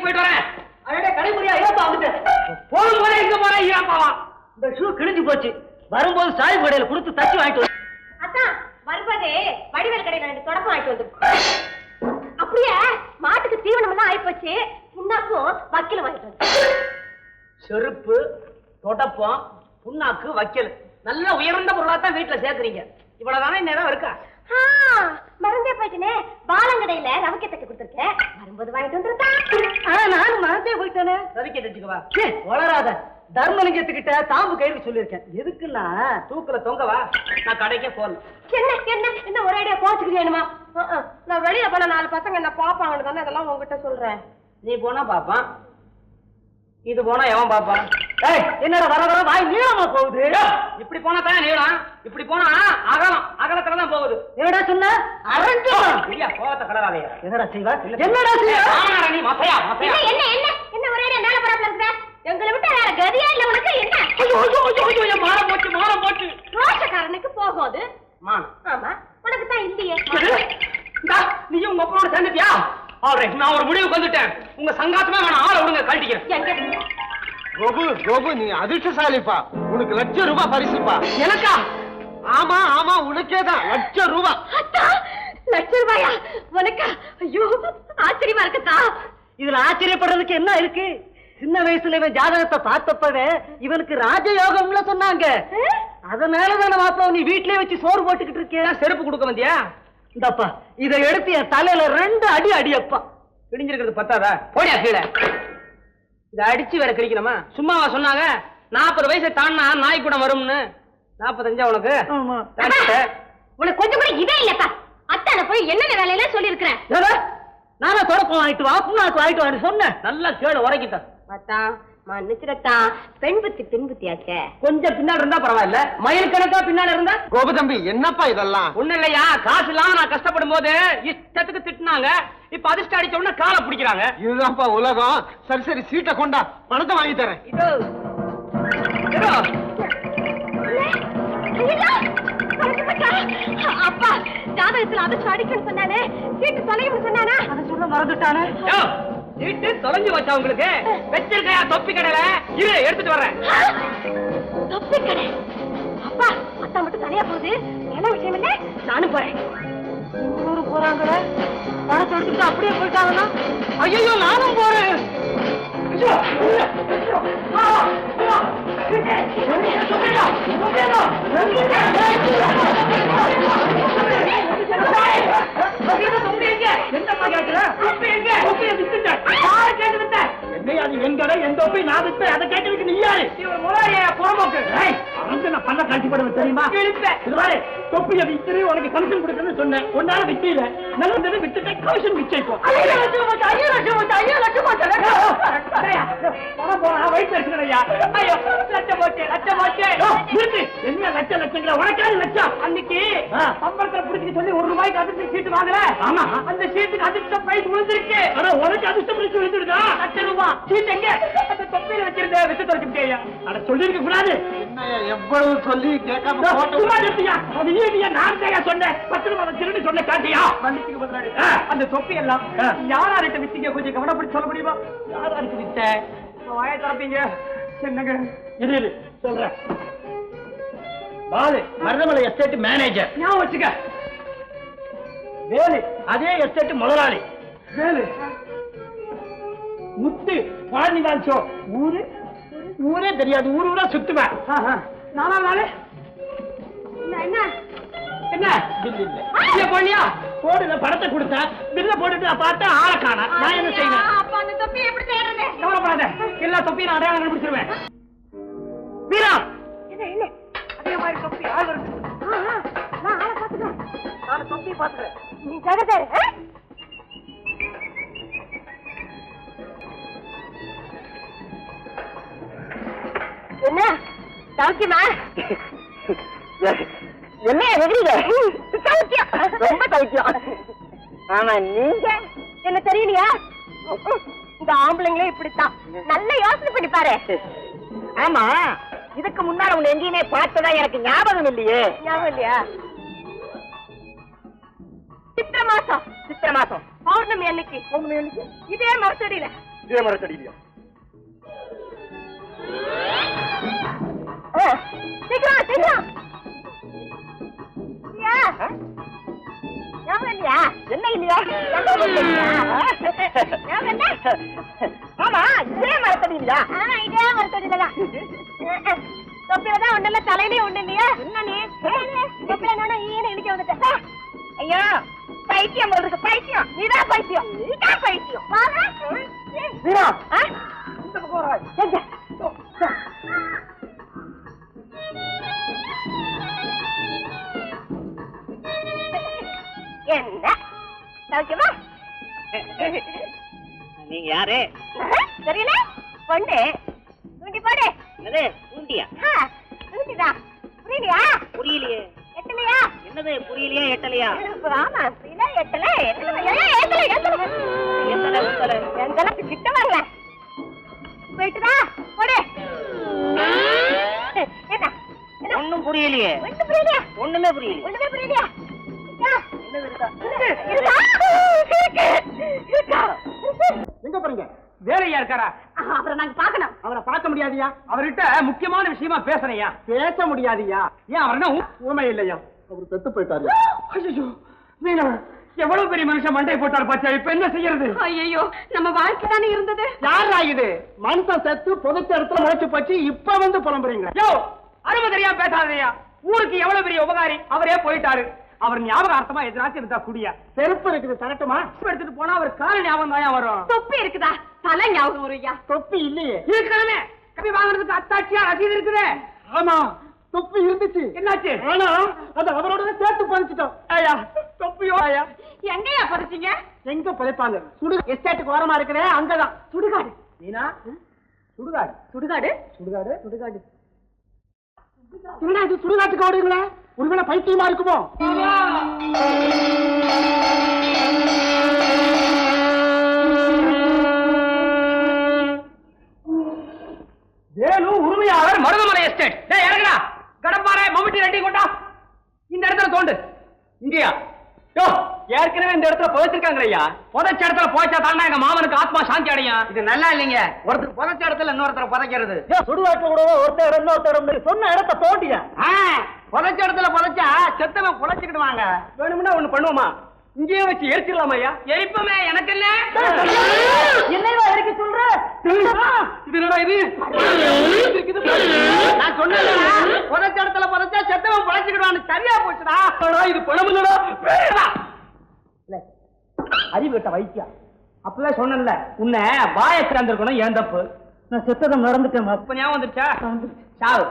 கடைக்கு போயிட்டு வரேன். அடடே கடைமுறையா ஏப்பா வந்துட்டேன் போகும் போதே எங்க போறேன் ஈராப்பாவா இந்த ஷூ கிழிஞ்சு போச்சு. வரும்போது சாய் கடையில கொடுத்து தச்சு வாங்கிட்டு வந்து அதான் வரும்போதே வடிவேல் கடையில ரெண்டு தொடப்பம் வாங்கிட்டு வந்து அப்படியே மாட்டுக்கு தீவனம் எல்லாம் ஆயிப்போச்சு. புண்ணாக்கும் வக்கீல வாங்கிட்டு வந்து செருப்பு தொடப்பம் புண்ணாக்கு வைக்கல். நல்ல உயர்ந்த பொருளா தான் வீட்டுல சேர்க்கறீங்க. இவ்வளவுதானே நேரம் இருக்கா? மறந்தே போயிட்டேனே. பாலங்கடையில ரவிக்க கொடுத்துருக்கேன். வரும்போது வாங்கிட்டு வந்துருக்கேன் நானும் மறந்தே போயிட்டேனே. ரவிக்க தச்சுக்கவா ச்சே, வளராத. தர்மலிங்கத்துக்கிட்ட தாம்பு கயிறு சொல்லியிருக்கேன். எதுக்குன்னா தூக்குல தொங்கவா நான் கடைக்கே போகல. என்ன என்ன? என்ன ஒரே அடியா போச்சுக்கிறியானுமா நான் வெளிய போன நாலு பசங்க என்ன பாப்பாங்கன்னு தானே இதெல்லாம் உங்ககிட்ட சொல்றேன். நீ போனா பாப்பான். இது போனா எவன் பாப்பான்? என்னடா வர வர வாய் நீளமா போகுது? இப்படி போனா தான் நீளம்? இப்படி போனா அகலம். அகலத்துல தான் போகுது. என்னடா சொன்ன? அரஞ்சு ஐயா கோவத்தை கலராதையா என்னடா செய்வா? என்னடா செய்வா? நீ மசையா மசையா. என்ன என்ன என்ன? என்ன ஒரே மேல போறாப்ல இருக்கிற எங்களை விட்டு வேற கதியா இல்ல உனக்கு? என்ன? ஐயோ ஐயோ ஐயோ ஐயோ மானம் போச்சு மானம் போச்சு. ரோஷக்காரனுக்கு போகுது. மான். ஆமா உனக்கு தான் இல்லையே. இந்தா, நீயும் உங்க அப்பனோட சேர்ந்துட்டியா? ஆல்ரைட் நான் ஒரு முடிவுக்கு வந்துட்டேன். உங்க சங்காத்தமே வேணாம். ஆளை விடுங்க கழட்டிக்கிறேன். கோபு கோபு நீ அதிர்ஷ்டசாலிப்பா. உனக்கு லட்சம் ரூபாய் பரிசுப்பா. எனக்கா? ஆமா ஆமா உனக்கே தான் லட்சம் ரூபாய். லட்ச ரூபாயா? உனக்கா? ஐயோ ஆச்சரியமா இருக்கத்தா இதுல ஆச்சரியப்படுறதுக்கு என்ன இருக்கு? சின்ன வயசுல இவன் ஜாதகத்தை பார்த்தப்பவே இவனுக்கு ராஜயோகம்ல சொன்னாங்க. அதனாலதான் மாப்பிள்ள நீ வீட்லயே வச்சு சோறு போட்டுக்கிட்டு இருக்கியா? செருப்பு கொடுக்க வந்தியா? இந்தப்பா இதை எடுத்து என் தலையில ரெண்டு அடி அடியப்பா. கிழிஞ்சிருக்கிறது பத்தாதா? போடியா கீழே. இதை அடிச்சு வேற கிழிக்கணுமா? சும்மாவா சொன்னாங்க? நாற்பது வயசை தாண்டினா நாய் கூட வரும்னு. நாற்பத்தஞ்சா உனக்கு. உனக்கு கொஞ்சம் கூட இதே இல்லப்பா. அத்தான போய் என்னென்ன வேலையில சொல்லிருக்கிறேன் ஏடா, நானா தொடப்பம் வாங்கிட்டு வா புண்ணாக்கு வாங்கிட்டு வான்னு சொன்னேன். நல்லா கேளு உரைக்கிட்ட அத்தா மன்னிச்சிடத்தா. பெண் புத்தி புத்தியாச்சே. கொஞ்சம் பின்னாடி இருந்தா பரவாயில்ல. மயில் கணக்கா பின்னாடி இருந்தா? கோபு தம்பி என்னப்பா இதெல்லாம்? ஒண்ணு இல்லையா? காசு இல்லாம நான் கஷ்டப்படும் போது இஷ்டத்துக்கு திட்டுனாங்க. இப்ப அதிர்ஷ்டம் அடிச்ச உடனே காலை பிடிக்கிறாங்க. இதுதான்ப்பா உலகம். சரி சரி சீட்டை கொண்டா. பணத்தை வாங்கி தரேன். இதோ. அப்பா ஜாதகத்துல அதை அடிக்கணும் சொன்னானே சீட்டு தொலையும் சொன்னானா? அதை சொல்ல மறந்துட்டானே. யோ, சீட்டு தொலைஞ்சு வச்சா உங்களுக்கு வச்சிருக்கையா தொப்பி கடையில இரு எடுத்துட்டு வர்றேன் தொப்பி கடை அப்பா அத்தா மட்டும் தனியா போகுது என்ன விஷயம் இல்ல நானும் போறேன் ஊரு போறாங்களே பணத்தை எடுத்துட்டு அப்படியே போயிட்டாங்கன்னா ஐயோ நானும் போறேன் ஐயோ, ஐயோ, ஐயோ. ஆ, ஆ. என்னையா நீ எங்கட எந்த போய் நான் விற்பேன் அதை கேட்கறதுக்கு நீ யாரு நான் பண்ண காட்சி படுவேன் தெரியுமா இது பாரு, தொப்பியை வித்து உனக்கு கமிஷன் கொடுக்கணும்னு சொன்னேன் உன்னால விக்கல நல்லது வித்துட்டு கமிஷன் மிச்சம் பணம் போனா வயிற்று இருக்கிறையா ஐயோ லட்சம் போச்சு லட்சம் போச்சு லட்சம் லட்சங்களா உனக்காவது லட்சம். அன்னைக்கு சம்பளத்துல புடிச்சு சொல்லி ஒரு ரூபாய்க்கு அதிர்ஷ்ட சீட்டு வாங்கல? ஆமா. அந்த சீட்டுக்கு அதிர்ஷ்ட பிரைஸ் விழுந்திருக்கு. ஆனா உனக்கு அதிர்ஷ்ட பிரைஸ் விழுந்திருக்கா? லட்சம் ரூபாய் சீட் எங்க? அந்த தொப்பியில வச்சிருந்தேன் வித்து தொலைச்சுட்டேயா அட சொல்லிருக்க கூடாது. எவ்வளவு சொல்லி கேட்காம நான் சொன்னேன். பத்து ரூபாய் திருடி சொன்ன காட்டியா? மன்னிச்சுக்கு பதிலாளி அந்த தொப்பி எல்லாம் யாராருக்கு வித்தீங்க? கொஞ்சம் கவனப்படி சொல்ல முடியுமா? யாராருக்கு வித்த வாய திறப்பீங்க. என்னங்க? இரு. சொல்றேன். பாலு மருதமலை எஸ்டேட் மேனேஜர் ஞாபகம் வச்சுக்க. வேலு அதே எஸ்டேட் முதலாளி. வேலு. முத்து பழனிதான் ஷோ ஊரு? ஊரே தெரியாது ஊரு ஊரா சுத்துவேன். நானா நாளே என்ன என்ன? பில் இல்ல. போனியா போடுல படத்தை கொடுத்தேன். பில்ல போட்டுட்டு நான் பார்த்தேன் ஆளை காணா நான் என்ன செய்வேன்? அப்ப அந்த தொப்பி எப்படி செய்யறது கவலைப்படாத. எல்லா தொப்பியும் நான் அடையாளம் கண்டுபிடிச்சிருவேன். வீரா! ஆள் இருக்கு. நான் ஆளை பாத்துக்கிறேன் நான் தொப்பி பாத்துக்கிறேன் நீ ஜெகதாரு? என்ன? சௌக்கியமா? என்ன எதிரிங்க சௌக்கியம். ரொம்ப சௌக்கியம். ஆமா நீங்க என்ன தெரியலையா? இந்த ஆம்பளைங்களே இப்படித்தான். நல்ல யோசனை பண்ணி பாரு. ஆமா. இதுக்கு முன்னால உன்னை எங்கேயுமே பார்த்ததா எனக்கு ஞாபகம் இல்லையே ஞாபகம் இல்லையா சித்திர மாசம் சித்திர மாசம் பௌர்ணமி அன்னைக்கு பௌர்ணமி அன்னைக்கு இதே மரத்தடியில இதே மரத்தடியிலையா ஆ, சீக்கிரம் சீக்கிரம் இல்லையா? இல்லையா? என்ன இல்லையா? ஞாபகம் இல்லையா? ஞாபகம் இல்ல? ஆமா, இதே மரத்தடியிலயா? ஆ, மரத்தடியிலதான். தொப்பிலதான் ஒண்ணு இல்ல, தலையிலயும் ஒண்ணு இல்லையா? என்ன நீ? தொப்பில நானா ஈன்னு இடிக்க வந்துட்டேன். ஆ, ஐயோ பைத்தியம் போல இருக்கு பைத்தியம் நீதான் பைத்தியம் நீதான் பைத்தியம். வீரா? இந்த பக்கம்? என்ன சௌக்கியமா நீங்க யாரு தெரியல பொண்ணு என்னது? பூண்டியா ஆ, தூண்டிதா புரியலையா? புரியலையே. எட்டலையா? என்னது புரியலையா எட்டலையா? ஆமா புரியல எட்டல எட்டல எட்டல எட்டல. அளவுக்கு கிட்ட வரல? போயிட்டுதா போடு. ஒண்ணும் புரியலையே. ஒண்ணு புரியலையா? ஒண்ணுமே புரியலையே. ஒண்ணுமே புரியலையா? எங்க போறீங்க? வேலையா இருக்காரா? அவரை நாங்க பார்க்கணும். அவரை பார்க்க முடியாதியா? அவர்கிட்ட முக்கியமான விஷயமா பேசுறையா பேச முடியாதியா? ஏன் அவர் என்ன ஊமை இல்லையா? அவர் செத்து போயிட்டாரு. ஐயோ மீனா எவ்வளவு பெரிய மனுஷன் மண்டை போட்டார் பாச்சா இப்ப என்ன செய்யறது? ஐயோ நம்ம வாழ்க்கை தானே இருந்தது? யாரா இது? மனுஷன் செத்து புதைச்ச இடத்துல முளைச்சு போச்சு இப்ப வந்து புலம்புறீங்க. யோ அருமை தெரியாம பேசாதயா. ஊருக்கு எவ்வளவு பெரிய உபகாரி? அவரே போயிட்டாரு. அவர் ஞாபகார்த்தமா எதனாச்சும் இருந்தா குடியா. செருப்பு இருக்குது தரட்டுமா? எடுத்துட்டு போனா அவர் கால ஞாபகம் தான் வரும். தொப்பி இருக்குதா? தலை ஞாபகம் வரும் ஐயா தொப்பி இல்லையே. இருக்கணுமே. கம்மி வாங்குறதுக்கு அத்தாட்சியா ரசீது இருக்குது. ஆமா தொப்பி இருந்துச்சு. என்னாச்சு? ஆனா அது அவரோட சேர்த்து பதிச்சிட்டோம் ஐயா தொப்பியோ? ஐயா எங்கயா பறிச்சீங்க? எங்க பிழைப்பாங்க சுடு எஸ்டேட்டுக்கு ஓரமா இருக்கிறே அங்கதான். சுடுகாடு. மீனா? சுடுகாடு. சுடுகாடு? சுடுகாடு சுடுகாடு. என்னடா இது சுடுகாட்டுக்கு ஓடுங்களே ஒருவேளை பைத்தியமா இருக்குமோ வேலு உரிமையாளர் மருதமலை எஸ்டேட் டேய் இறங்குடா கடப்பாறை மம்முட்டி ரெட்டி கொண்டா இந்த இடத்துல தோண்டு இங்கயா யோ ஏற்கனவே இந்த இடத்துல புதைச்சிருக்காங்க ஐயா. புதைச்ச இடத்துல போச்சா தாண்டா எங்க மாமனுக்கு ஆத்மா சாந்தி அடையும்? இது நல்லா இல்லைங்க. ஒருத்தர் புதைச்ச இடத்துல இன்னொருத்தர் புதைக்கிறது. சுடுகாட்டுல கூட ஒருத்தர் இன்னொருத்தர் சொன்ன இடத்த தோண்டியா. புதைச்ச இடத்துல புதைச்சா செத்தவன் புதைச்சுக்கிடுவாங்க. வேணும்னா ஒண்ணு பண்ணுவோமா? இங்கேயே வச்சு எரிச்சிடலாமா ஐயா? எரிப்பமே எனக்கு என்ன? என்னைவா இருக்கு சொல்ற? இது என்னடா இது? நான் சொன்னேன் புதைச்ச இடத்துல புதைச்சா செத்தவன் புழைச்சுக்கிடுவான்னு சரியா போச்சுடா. இது பணம் இல்லடா. அறிவு கட்ட வைத்தியா? அப்பவே சொன்னேன்ல உன்னை வாய திறந்திருக்கணும் ஏன் தப்பு? நான் செத்ததை மறந்துட்டேன் இப்ப ஞாபகம் வந்துருச்சா. சாவு.